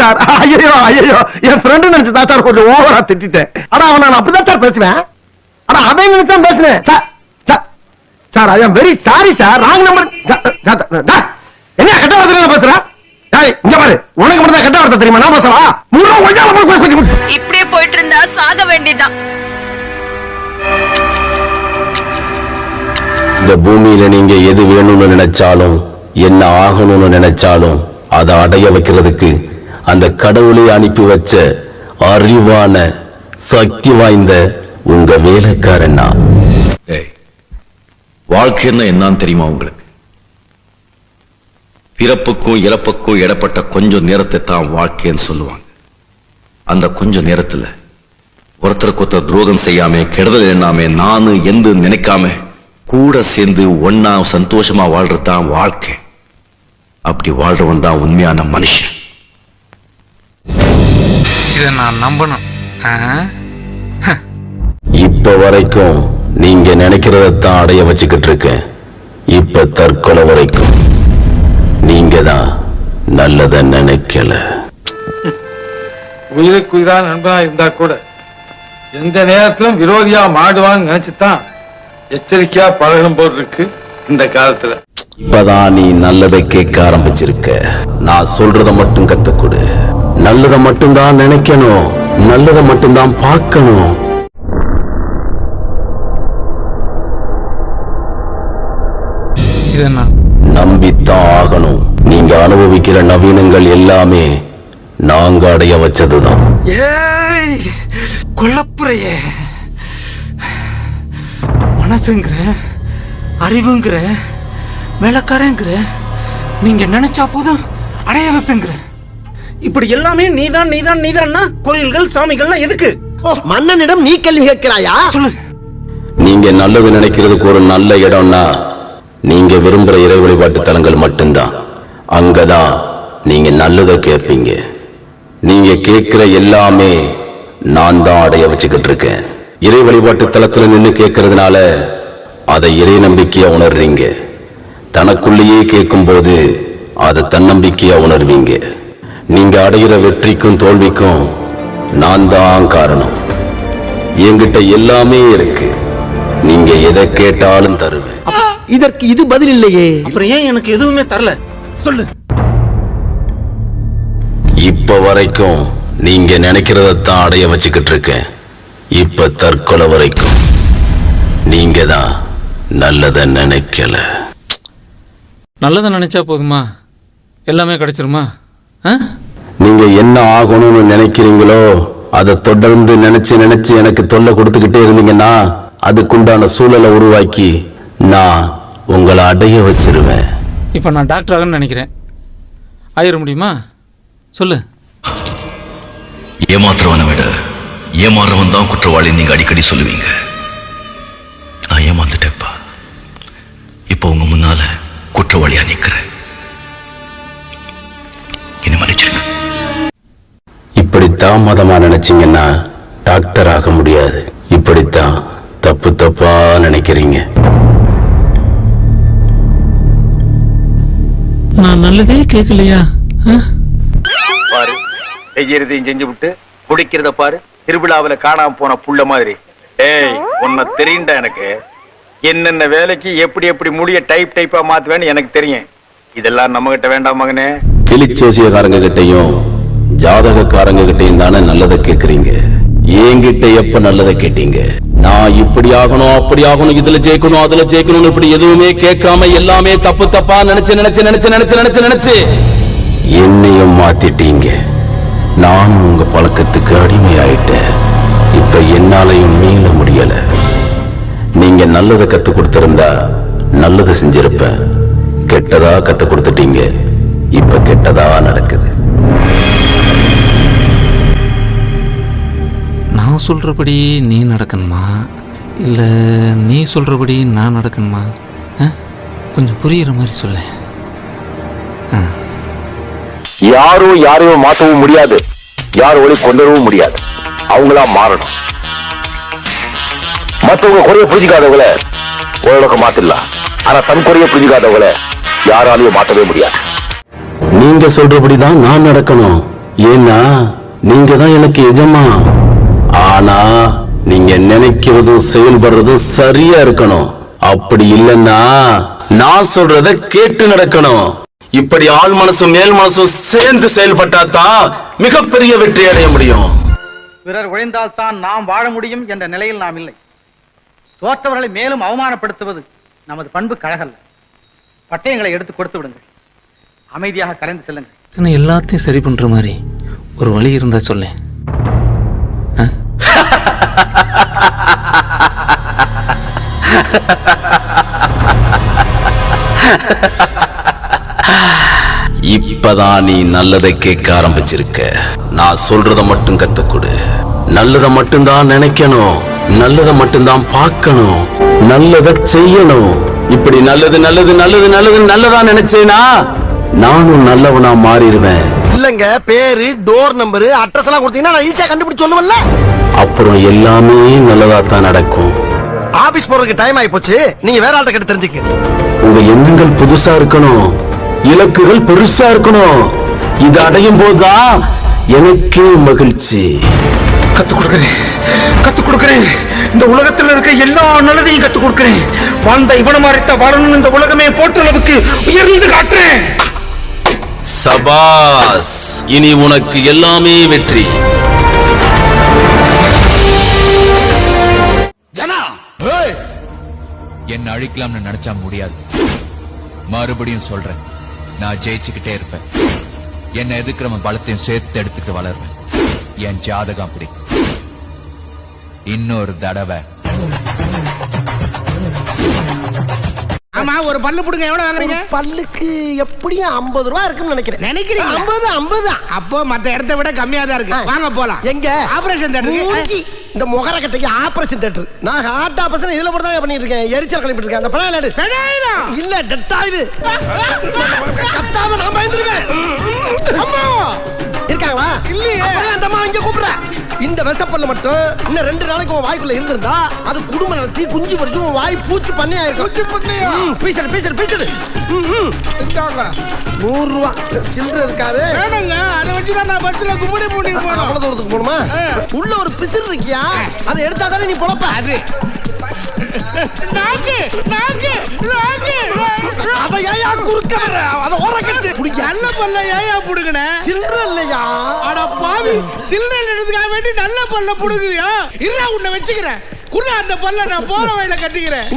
Sir. ஐயோ ஐயோ என் friend நினைச்சு தான் சார் கொஞ்சம் ஓவரா திட்டிட்டேன். ஆனா அவன் நான் அப்படிதான் சார் பேசுவேன். ஆனா அவன் நினைச்சு தான் பேசுனேன். Sir sir I very sorry. Sir wrong number என்ன கெட்ட வார்த்தை பேசுற? டேய் இங்க பாரு. உனக்கு மட்டும் தான் கெட்ட வார்த்தை தெரியுமா? நான் பேசவா? முழு கொஞ்சம் இப்படியே போயிட்டு இருந்தா சாக வேண்டியதான் இந்த பூமியில நீங்க எது வேணும்னு நினைச்சாலும் என்ன ஆகணும்னு நினைச்சாலும் அதை அடைய வைக்கிறதுக்கு அந்த கடவுளை அனுப்பி வச்ச அறிவான சக்தி வாய்ந்த உங்க வேலைக்காரன் வாழ்க்கைன்னா என்னன்னு தெரியுமா உங்களுக்கு? பிறப்புக்கோ இறப்புக்கோ இடப்பட்ட கொஞ்சம் நேரத்தை தான் வாழ்க்கைன்னு சொல்லுவாங்க. அந்த கொஞ்ச நேரத்துல ஒருத்தருக்கு ஒருத்தர் துரோகம் செய்யாம கெடுதல் எண்ணாம நானு எந்த நினைக்காம கூட சேர்ந்து ஒன்னா சந்தோஷமா வாழ்றது தான் வாழ்க்கை. அப்படி வாழ்றவன் தான் உண்மையான மனுஷன். இதை நான் நம்பணும்? இப்ப வரைக்கும் நீங்க நினைக்கிறதான் அடைய வச்சுக்கிட்டு இருக்கேன். இப்ப தற்கொலை வரைக்கும். நீங்க தான் நல்லத நினைக்கல. உயிருக்கு உயிரா நண்பனா இருந்தா கூட எந்த நேரத்திலும் விரோதியா மாடுவான்னு நினைச்சுதான் எச்சரிக்கையா பழகணும் போல் இருக்கு இந்த காலத்துல. இப்பதான் நீ நல்லதை கேட்க ஆரம்பிச்சிருக்க. நான் சொல்றத மட்டும் கத்துக்கொடு. நல்லதை மட்டும்தான் நினைக்கணும். நல்லதை மட்டும்தான் பார்க்கணும். நம்பித்தான் ஆகணும் நீங்க அனுபவிக்கிற நவீனங்கள் எல்லாமே நாங்க அடைய வச்சதுதான். ஏய் கொல்லப்புறையே. மனசுங்கிற அறிவுங்கிற வேலைக்காரங்கிற நீங்க நினைச்சா போதும் அடைய வைப்பேங்கிற. இப்படி எல்லாமே நீதான் நீதான் நீதான்னா? கோயில்கள் சாமிகள்லாம் எதுக்கு? மன்னனிடம் நீ கேள்வி கேட்கிறாயா? சொல்லு. நீங்க நல்லது நினைக்கிறதுக்கு ஒரு நல்ல இடம்னா நீங்க விரும்புற இறை வழிபாட்டு தலங்கள் மட்டும்தான். அங்கதான் நீங்க நல்லதை கேட்பீங்க. நீங்க கேட்கிற எல்லாமே நான் தான் அடைய வச்சுக்கிட்டு இருக்கேன். இறை வழிபாட்டு தளத்துல நின்று கேட்கறதுனால அதை இறை நம்பிக்கையா உணர்றீங்க. தனக்குள்ளேயே கேட்கும்போது அதை தன்னம்பிக்கையா உணர்வீங்க. நீங்க அடைகிற வெற்றிக்கும் தோல்விக்கும் நான் தான் காரணம். என்கிட்ட எல்லாமே இருக்கு. நீங்க எதை கேட்டாலும் தருவேன். இதற்கு இது பதில் இல்லையே. அப்புறம் ஏன் எனக்கு எதுவுமே தரல? சொல்லு. இப்ப வரைக்கும் நீங்க நினைக்கிறதான் அடைய வச்சுக்கிட்டு இருக்கேன். இப்ப தற்கொலை வரைக்கும். நீங்க தான் நல்லத நினைக்கல. நல்லதை நினைச்சா போதுமா? எல்லாமே கிடைச்சிருமா? நீங்க என்ன ஆகணும்னு நினைக்கிறீங்களோ அதை தொடர்ந்து நினைச்சு நினைச்சு எனக்கு தொல்லை கொடுத்துக்கிட்டே இருந்தீங்கன்னா அதுக்குண்டான சூழலை உருவாக்கி நான் உங்களை அடைய வச்சிருவேன். இப்போ நான் டாக்டர் ஆகணும்னு நினைக்கிறேன். ஆயிட முடியுமா? சொல்லு. ஏமாத்துறவனை விட ஏமாறவன் தான் குற்றவாளி நீங்க அடிக்கடி சொல்லுவீங்க. நான் ஏமாந்துட்டேப்பா இப்போ உங்க முன்னால குற்றவாளியா நிக்கிறேன். மதமா நினைச்சீங்கன்னா டாக்டர் ஆக முடியாது. இப்படித்தான் தப்பு தப்பா நினைக்கிறீங்க. நான் நல்லதே கேட்கலையா பாரு செய்யறதையும் செஞ்சு விட்டு குடிக்கிறத பாரு திருவிழாவுல காணாம போன புள்ள மாதிரி. ஏய் உன்னை தெரியும்டா எனக்கு. என்னென்ன வேலைக்கு எப்படி எப்படி முடிய டைப் டைப்பா மாத்துவேன்னு எனக்கு தெரியும். இதெல்லாம் நம்ம கிட்ட வேண்டாம் மகனே. கிளிச்சோசியக்காரங்க கிட்டையும் ஜாதகக்காரங்க கிட்டையும் தானே நல்லதை கேட்குறீங்க? என்கிட்ட எப்ப நல்லதை கேட்டீங்க? நான் இப்படி ஆகணும் அப்படி ஆகணும் இதுல ஜெயிக்கணும் அதுல ஜெயிக்கணும் இப்படி எதுவுமே கேட்காம எல்லாமே தப்பு தப்பா நினைச்சு நினைச்சு நினைச்சு நினைச்சு நினைச்சு நினைச்சு என்னையும் மாத்திட்டீங்க. நானும் உங்க பழக்கத்துக்கு அடிமையாயிட்டேன். இப்ப என்னாலையும் மீள முடியல. நீங்க நல்லதை கத்து கொடுத்திருந்தா நல்லதை செஞ்சிருப்பேன். கெட்டதா கத்து கொடுத்துட்டீங்க. இப்ப கெட்டதா நடக்குது. சொல்கிறபடி நீ நடக்கணுமா? இல்லை நீ சொல்கிறபடி நான் நடக்கணுமா? கொஞ்சம் புரியுற மாதிரி சொல்ல. யாரும் யாரையும் மாற்றவும் முடியாது. யார் ஒளி கொண்டு வரவும் முடியாது. அவங்களா மாறணும். மற்றவங்க குறைய புரிஞ்சுக்காதவங்கள ஓரளவுக்கு மாத்திடலாம். ஆனா தன் குறைய புரிஞ்சுக்காதவங்கள யாராலையும் மாற்றவே முடியாது. நீங்க சொல்றபடிதான் நான் நடக்கணும். ஏன்னா நீங்க தான் எனக்கு எஜமா. ஆனா நீங்க நினைக்கிறதும் செயல்படுறதும் சரியா இருக்கணும். அப்படி இல்லைன்னா நான் சொல்றத கேட்டு நடக்கணும். இப்படி ஆள் மனசும் மேல் மனசும் சேர்ந்து செயல்பட்டா தான் மிகப்பெரிய வெற்றி அடைய முடியும். பிறர் உழைந்தால் தான் நாம் வாழ முடியும் என்ற நிலையில் நாம் இல்லை. தோற்றவர்களை மேலும் அவமானப்படுத்துவது நமது பண்பு கழகல்ல. பட்டயங்களை எடுத்து கொடுத்து விடுங்கள். அமைதியாக கரைந்து செல்லுங்கள். எல்லாத்தையும் சரி பண்ற மாதிரி ஒரு வழி இருந்தா சொல்லேன்? இப்பதான் நீ நல்லதை கேட்க ஆரம்பிச்சிருக்க. நான் சொல்றத மட்டும் கத்துக்கொடு. நல்லத மட்டும்தான் நினைக்கணும். நல்லத மட்டும்தான் பார்க்கணும். நல்லத செய்யணும். இப்படி நல்லது நல்லது நல்லது நல்லது நல்லதா நினைச்சேனா? நானும் நல்லவனா மாறிடுவேன். இல்லங்க பேரு டோர் நம்பரு அட்ரஸ் எல்லாம் கொடுத்தீங்கன்னா நான் ஈஸியா கண்டுபிடிச்சு சொல்லுவேன்ல. அப்புறம் எல்லாமே நல்லதா தான் நடக்கும். ஆபீஸ் போறதுக்கு டைம் ஆகி போச்சு நீங்க வேற ஆள்கிட்ட கிட்ட தெரிஞ்சுக்க உங்க எண்ணங்கள் புதுசா இருக்கணும். இலக்குகள் பெருசா இருக்கணும். இது அடையும் போதுதான் எனக்கே மகிழ்ச்சி. கத்து கொடுக்கறேன். கத்து கொடுக்கறேன். இந்த உலகத்துல இருக்க எல்லா நல்லதையும் கத்து கொடுக்கறேன். வாழ்ந்த இவன மாதிரித்த வாழணும் இந்த உலகமே போற்ற அளவுக்கு உயர்ந்து காட்டுறேன். சபாஸ் இனி உனக்கு எல்லாமே வெற்றி. என்ன அழிக்கலாம்னு நினைச்சா முடியாது. மறுபடியும் சொல்றேன். நான் ஜெயிச்சுக்கிட்டே இருப்பேன். என்ன எதுக்குறவன் பலத்தையும் சேர்த்து எடுத்துட்டு வளருவேன். என் ஜாதகம் அப்படி. இன்னொரு தடவை. ஆமா ஒரு பல்லு புடுங்க. எவ்வளவு வாங்குறீங்க? பல்லுக்கு எப்படியும் ஐம்பது ரூபா இருக்குன்னு நினைக்கிறேன். நினைக்கிறீங்க? ஐம்பது ஐம்பது அப்போ மத்த இடத்தை விட கம்மியா தான் இருக்கு. வாங்க போலாம். எங்க? ஆபரேஷன். தேட்டருக்கு இந்த முகர கட்டைக்கு ஆபரேஷன் தேட்டர் நான் ஹார்ட் ஆபரேஷன் இதுல மட்டும் தான் பண்ணிட்டு இருக்கேன். எரிச்சல் கிளம்பிட்டு இருக்கேன். அந்த பழைய. இல்ல டெட் ஆயுது கத்தாம நான் பயந்துருக்கேன் இந்த விஷப்பல்ல மட்டும் இன்னும் ரெண்டு நாளைக்கு உன் வாய்க்குள்ள இருந்திருந்தா அது குடும்பம் நடத்தி குஞ்சு பறிச்சு உன் வாய் பூச்சி பண்ணி ஆயிருக்கும் பூச்சி பண்ணையா? பீசர் பீசர் பீசர் இந்தாங்க. நூறு ரூபா சில்லற இருக்காது. வேணுங்க அதை வச்சுதான் நான் பஸ்ல கும்பிடி பூண்டி போனோம் அவ்வளவு தூரத்துக்கு போகணுமா? ஆ. உள்ள ஒரு பிசிறு இருக்கியா? அதை எடுத்தா தானே நீ பொழப்ப? அது. நாக்கு நாக்கு நாக்கு அதை ஏயா குறுக்க வர அதை ஓரக்கட்டு நல்ல பல்ல ஏயா புடுங்கன சில்லற இல்லையா அட பாவி சில்லறை எடுத்துக்காக வேண்டி நல்ல பல்ல புடுங்குறியா இருடா உன்னை வச்சுக்கிறேன். குர்ரா அந்த பல்ல நான் போற வழியில கட்டிக்கிறேன்.